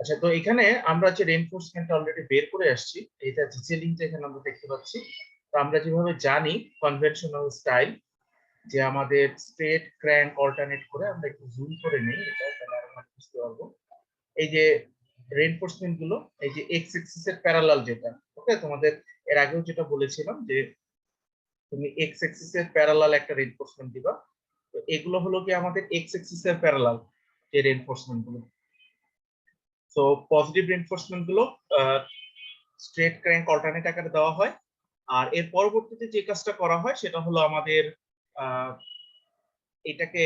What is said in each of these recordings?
আচ্ছা তো এখানে আমরা যে রেনফোর্সমেন্ট অলরেডি বের করে আসছি এটা ডিটেলিংটা এখানে আমরা দেখতে পাচ্ছি। তো আমরা যেভাবে জানি কনভেনশনাল স্টাইল যে আমাদের স্ট্রেট ক্র্যাঙ্ক অল্টারনেট করে আমরা একটু জুম করে নিই, এটা তাহলে আমরা বুঝতে পারব। এই যে রেনফোর্সমেন্টগুলো, এই যে এক্স এক্সিস এর প্যারালাল যেটা ওকে তোমাদের এর আগেও যেটা বলেছিলাম যে তুমি এক্স এক্সিস এর প্যারালাল একটা রেনফোর্সমেন্ট দিবা। তো এগুলো হলো কি আমাদের এক্স এক্সিস এর প্যারালাল যে রেনফোর্সমেন্টগুলো। সো পজিটিভ রেনফোর্সমেন্টগুলো স্ট্রেট ক্র্যাঙ্ক অল্টারনেট আকারে দেওয়া হয়। আর এর পরবর্তীতে যে কাজটা করা হয়, সেটা হলো আমাদের এটাকে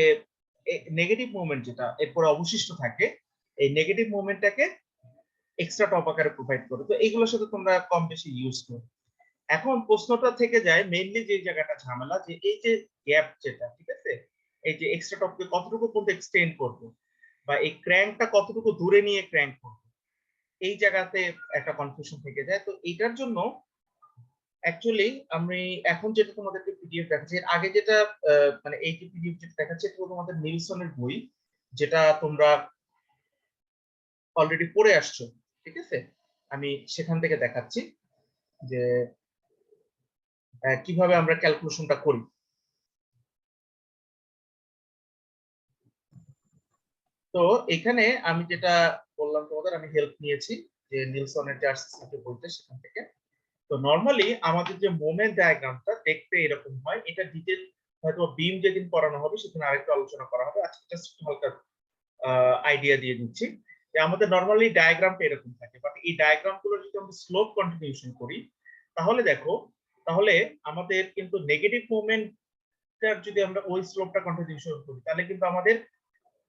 নেগেটিভ মুভমেন্ট যেটা, এরপরে অবশিষ্ট থাকে, এই নেগেটিভ মুভমেন্টটাকে এক্সট্রা টপ আকারে প্রোভাইড করে। তো এইগুলোর সাথে তোমরা কম বেশি ইউজ করো। এখন প্রশ্নটা থেকে যায় মেইনলি যে জায়গাটা ঝামেলা, যে এই যে গ্যাপ যেটা, ঠিক আছে? এই যে এক্সট্রা টপকে কতটুকু পর্যন্ত এক্সটেন্ড করব? বা এই ক্র্যাঙ্কটা কতটুকু দূরে নিয়ে ক্র্যাঙ্ক করব? এই জায়গাতে একটা কনফিউশন থেকে যায়। তো এটার জন্য অ্যাকচুয়ালি আমি এখন যেটা তোমাদেরকে পিডিএফ দেখাচ্ছি আগে যেটা মানে এই যে পিডিএফ যেটা দেখাচ্ছে, এটা তোমাদের নিলসনের বই, যেটা তোমরা অলরেডি পড়ে আসছো, ঠিক আছে? আমি সেখান থেকে দেখাচ্ছি যে কীভাবে আমরা ক্যালকুলেশনটা করি। তো এখানে আমি যেটা বললাম তোমাদের, আমি হেল্প নিয়েছি যে নিলসনের যে বলতে সেখান থেকে। তো নর্মালি আমাদের যে মোমেন্ট ডায়াগ্রামটা দেখতে এরকম হয়। এটা ডিটেল হয়তো বিম যেদিন পড়ানো হবে সেদিন আরেকটু আলোচনা করা হবে। আজকে জাস্ট হালকা আইডিয়া দিয়ে দিচ্ছি। যে আমাদের নর্মালি ডায়াগ্রামটা এরকম থাকে। বাট এই ডায়াগ্রামগুলো যদি আমরা স্লোপ কন্টিনিউশন করি, তাহলে দেখো, তাহলে আমাদের কিন্তু নেগেটিভ মুভমেন্টটার যদি আমরা ওই স্লোপটা কন্টিনিউশন করি, তাহলে কিন্তু আমাদের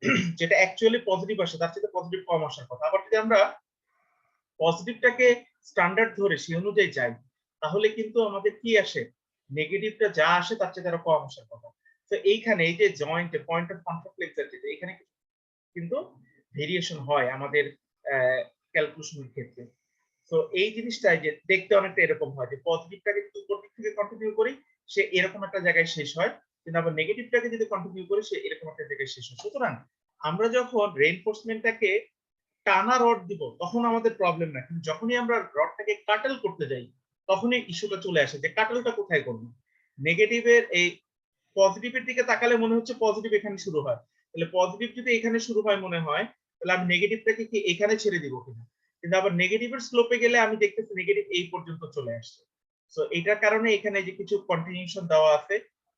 যেটা অ্যাকচুয়ালি পজিটিভ আসে, তার সাথে পজিটিভ কম আসার কথা। আবার যদি আমরা পজিটিভটাকে স্ট্যান্ডার্ড ধরে সেই অনুযায়ী যাই, তাহলে কিন্তু আমাদের কি আসে? নেগেটিভটা যা আসে, তার চেয়ে আরও কম আসার কথা। তো এইখানে এই যে জয়েন্ট পয়েন্ট অফ কনফ্লিক্ট যেটা এখানে কিন্তু ভেরিয়েশন হয় আমাদের ক্যালকুলেশনের ক্ষেত্রে। তো এই জিনিসটাই যে দেখতে অনেকটা এরকম হয় যে পজিটিভটাকে যদি উপর দিক থেকে কন্টিনিউ করি, সে এরকম একটা জায়গায় শেষ হয়। কিন্তু আবার নেগেটিভটাকে যদি কন্টিনিউ করি সে এরকম একটা জায়গায় শেষ হয়। সুতরাং আমরা যখন রেইনফোর্সমেন্টটাকে টানা রড দিব, তখন আমাদের প্রবলেম না। কিন্তু যখনই আমরা রডটাকে কাটেল করতে যাই, তখনই ইস্যুটা চলে আসে যে কাটেলটা কোথায় করব? নেগেটিভের এই পজিটিভের দিকে তাকালে মনে হচ্ছে পজিটিভ এখানে শুরু হয়। তাহলে পজিটিভ যদি এখানে শুরু হয় মনে হয়, তাহলে আমি নেগেটিভটাকে কি এখানে ছেড়ে দিব কিনা? কিন্তু আবার নেগেটিভের স্লোপে গেলে আমি দেখতেছি নেগেটিভ এই পর্যন্ত চলে আসছে। সো এটার কারণে এখানে যে কিছু কন্টিনিউশন দেওয়া আছে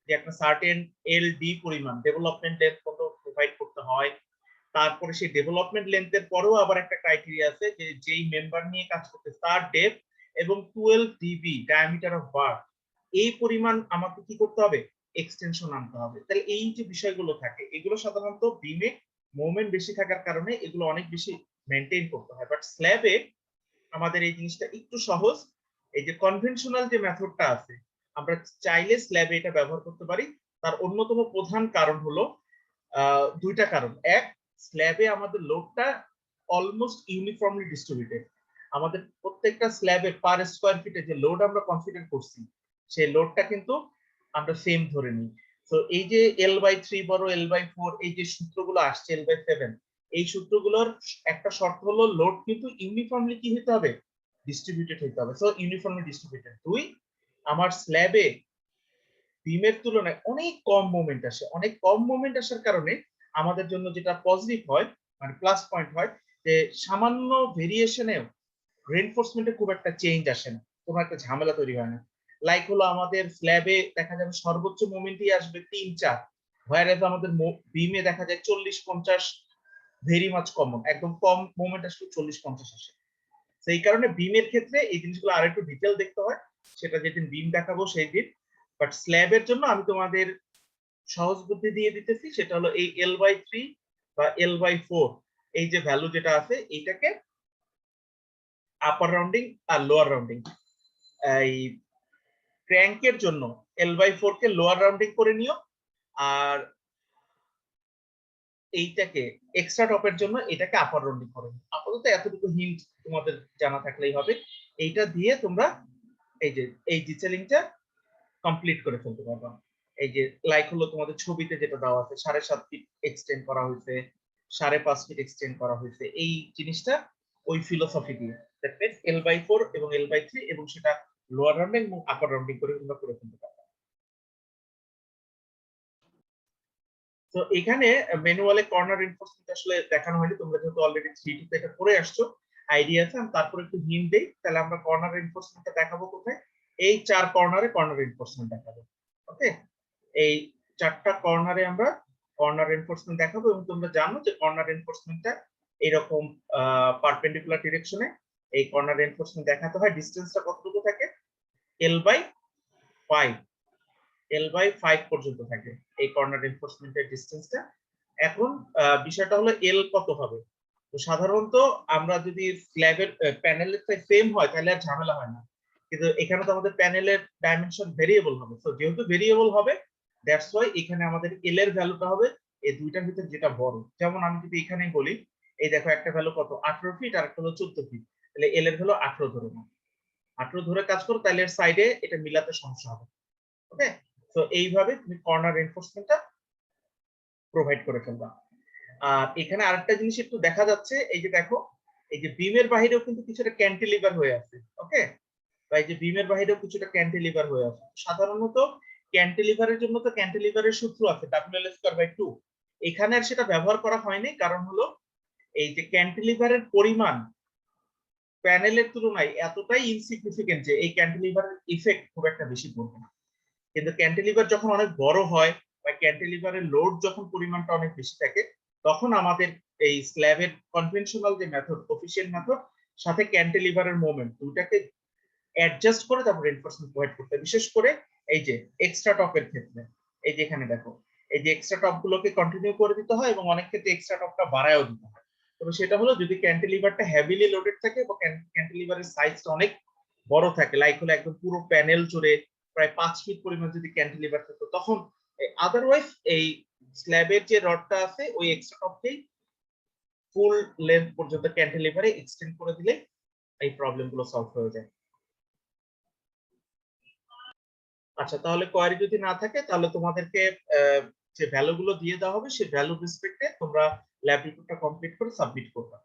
যে একটা সার্টেন এল ডি পরিমাণ ডেভেলপমেন্ট লেন্থ কত প্রোভাইড করতে হয়, তারপরে সেই ডেভেলপমেন্ট লেন্থের পরেও আবার একটা ক্রাইটেরিয়া আছে যে যেই মেম্বার নিয়ে কাজ করতে তার ডেপ এবং twelve DB diameter of bar এই পরিমাণ আমাকে কি করতে হবে? এক্সটেনশন আনতে হবে। তাহলে এই যে বিষয়গুলো থাকে, এগুলো সাধারণত বিমে মুভমেন্ট বেশি থাকার কারণে এগুলো অনেক বেশি মেনটেন করতে হয়। বাট স্ল্যাবে আমাদের এই জিনিসটা একটু সহজ। এই যে কনভেনশনাল যে মেথডটা আছে আমরা চাইলে স্ল্যাবে এটা ব্যবহার করতে পারি। তার অন্যতম প্রধান কারণ হলো দুইটা কারণ। এক স্ল্যাবে আমাদের লোডটা অলমোস্ট ইউনিফর্মলি ডিস্ট্রিবিউটেড আমাদের প্রত্যেকটা স্ল্যাবে পার স্কোয়ার ফিটে যে লোড আমরা কনসিডার করছি, সেই লোডটা কিন্তু আমরা সেম ধরে নিই। তো এই যে এল বাই থ্রি বড় এল বাই ফোর এই যে সূত্রগুলো আসছে এল বাই সেভেন এই সূত্রগুলোর একটা শর্ত হলো লোড কিন্তু ইউনিফর্মলি কি হতে হবে? ডিস্ট্রিবিউটেড হতে হবে। সো ইউনিফর্মলি ডিস্ট্রিবিউটেড দুই আমার স্ল্যাবে বিমের তুলনায় অনেক কম মুভমেন্ট আসে। অনেক কম মুভমেন্ট আসার কারণে আমাদের জন্য যেটা পজিটিভ হয় মানে প্লাস পয়েন্ট হয়, যে সামান্য ভেরিয়েশনেও রেনফোর্সমেন্টে খুব একটা চেঞ্জ আসে না। কোনো একটা ঝামেলা তৈরি হয় না। লাইক হলো আমাদের স্ল্যাবে দেখা যাবে সর্বোচ্চ মোমেন্টই আসবে তিন, চার। হোয়ার আমাদের বিমে দেখা যায় চল্লিশ, পঞ্চাশ ভেরি মাচ কমন একদম কম মোমেন্ট আসলে চল্লিশ, পঞ্চাশ আসে। সেই কারণে বিমের ক্ষেত্রে এই জিনিসগুলো আর একটু ডিটেল দেখতে হয়। সেটা যেদিন বিম দেখাবো সেই দিন বাট স্ল্যাবের জন্য আমি তোমাদের সহজ বুদ্ধি দিয়ে দিতেছি, সেটা হলো এই এল বাই থ্রি বা এল বাই ফোর এই যে ভ্যালু যেটা আছে, এইটাকে আপার রাউন্ডিং আর লোয়ার রাউন্ডিং এই ক্র্যাঙ্কের জন্য এল বাই ফোর কে লোয়ার রাউন্ডিং করে নিও, আর এইটাকে এক্সট্রা টপের জন্য এটাকে আপার রাউন্ডিং করে আপাতত এতটুকু হিন্ট তোমাদের জানা থাকলেই হবে। এইটা দিয়ে তোমরা এই যে, এই ডিটেলিংটা কমপ্লিট করে ফেলতে পারবা এই যে লাইক হলো তোমাদের ছবিতে যেটা দেওয়া আছে, সাড়ে সাত ফিট এক্সটেন্ড করা হয়েছে, সাড়ে পাঁচ ফিট এক্সটেন্ড করা হয়েছে। এই জিনিসটা ওই ফিলোসফি দিয়ে। দ্যাট এল বাই ফোর এবং এল বাই থ্রি এবং সেটা লোয়ার রাউন্ডিং এবং আপার রাউন্ডিং করে তোমরা করে ফেলতে পারবে। তো এখানে ম্যানুয়ালে কর্নার এনফোর্সমেন্ট আসলে দেখানো হয়নি, তোমরা যেহেতু অলরেডি থ্রি টু এটা করে আসছো আইডিয়া আছে, আমি তারপর একটু হিন্ট দেই, তাহলে আমরা কর্নার এনফোর্সমেন্টটা দেখাবো কোথায়? এই চার কর্নারে কর্নার এনফোর্সমেন্ট দেখাবো ওকে এই চারটা কর্নারে আমরা কর্নার এনফোর্সমেন্ট দেখাবো এবং তোমরা জানো যে কর্নার এনফোর্সমেন্টটা এরকম পারপেন্ডিকুলার ডিরেকশনে এই কর্নার এনফোর্সমেন্ট দেখাতে হয় ডিসটেন্সটা কতটুকু থাকে? L by five L by five পর্যন্ত থাকে এই কর্নার এনফোর্সমেন্টের ডিসটেন্সটা এখন বিষয়টা হলো এল কত হবে? তো সাধারণত আমরা যদি স্ল্যাবের প্যানেলের সেম হয়, তাহলে আর ঝামেলা হয় না। কিন্তু এখানে তো আমাদের প্যানেলের ডাইমেনশন ভেরিয়েবল হবে। তো যেহেতু ভেরিয়েবল হবে দ্যাটস ওয়াই এখানে আমাদের এল এর ভ্যালুটা হবে, এই দুইটার ভিতরে যেটা বড়। যেমন আমি যদি এখানে বলি, এই দেখো একটা ভ্যালু কত? আঠারো ফিট আর একটা হলো চোদ্দ ফিট তাহলে এল এর ভ্যালু আঠারো ধরে নাও। আঠারো ধরে কাজ করো, তাহলে এর সাইডে এটা মিলাতে সমস্যা হবে। ওকে তো এইভাবে তুমি কর্নার এনফোর্সমেন্টটা প্রোভাইড করে ফেলবা। আর এখানে আরেকটা জিনিস একটু দেখা যাচ্ছে, এই যে দেখো, এই যে বিমের বাহিরেও কিন্তু কিছুটা ক্যান্টিলিভার হয়ে আছে ওকে বা এই যে বিমের বাহিরেও কিছুটা ক্যান্টিলিভার হয়ে আছে। সাধারণত ক্যান্টিলিভারের জন্য তো ক্যান্টিলিভারের সূত্র আছে W L square by two এখানে আর সেটা ব্যবহার করা হয়নি, কারণ হলো এই যে ক্যান্টিলিভারের পরিমাণ প্যানেলের তুলনায় এতটাই ইনসিগনিফিকেন্ট যে এই ক্যান্টিলিভারের ইফেক্ট খুব একটা বেশি পড়বে না। কিন্তু ক্যান্টিলিভার যখন অনেক বড় হয়, বা ক্যান্টিলিভারের লোড যখন পরিমাণটা অনেক বেশি থাকে তখন আমাদের এই স্ল্যাবের কনভেনশনাল যে মেথড অফিসিয়াল মেথড সাথে ক্যান্টিলিভারের মোমেন্ট দুটাকে অ্যাডজাস্ট করে তারপর রেনফোর্সমেন্ট প্রোভাইড করতে। বিশেষ করে এই যে এক্সট্রা টপের ক্ষেত্রে এই যে এখানে দেখো, এই যে এক্সট্রা টপ গুলোকে কন্টিনিউ করে দিতে হয় এবং অনেক ক্ষেত্রে এক্সট্রা টপটা বাড়ায়ও দিতে হয় তবে সেটা হলো যদি ক্যান্টিলিভারটা হেভিলি লোডেড থাকে বা ক্যান্টিলিভারের সাইজটা অনেক বড় থাকে লাইক হলো একদম পুরো প্যানেল জুড়ে প্রায় পাঁচ ফিট পরিমাণ যদি ক্যান্টিলিভার থাকতো তখন আদারওয়াইজ এই স্ল্যাবের যে রডটা আছে, ওই এক্সট্রা টপকে ফুল লেন্থ পর্যন্ত ক্যান্টিলিভারে এক্সটেন্ড করে দিলে এই প্রবলেমগুলো সলভ হয়ে যায়। আচ্ছা তাহলে কোয়ারি যদি না থাকে, তাহলে তোমাদেরকে যে ভ্যালু গুলো দিয়ে দেওয়া হবে, সেই ভ্যালু রেসপেক্টে তোমরা ল্যাব রিপোর্টটা কমপ্লিট করে সাবমিট করবে।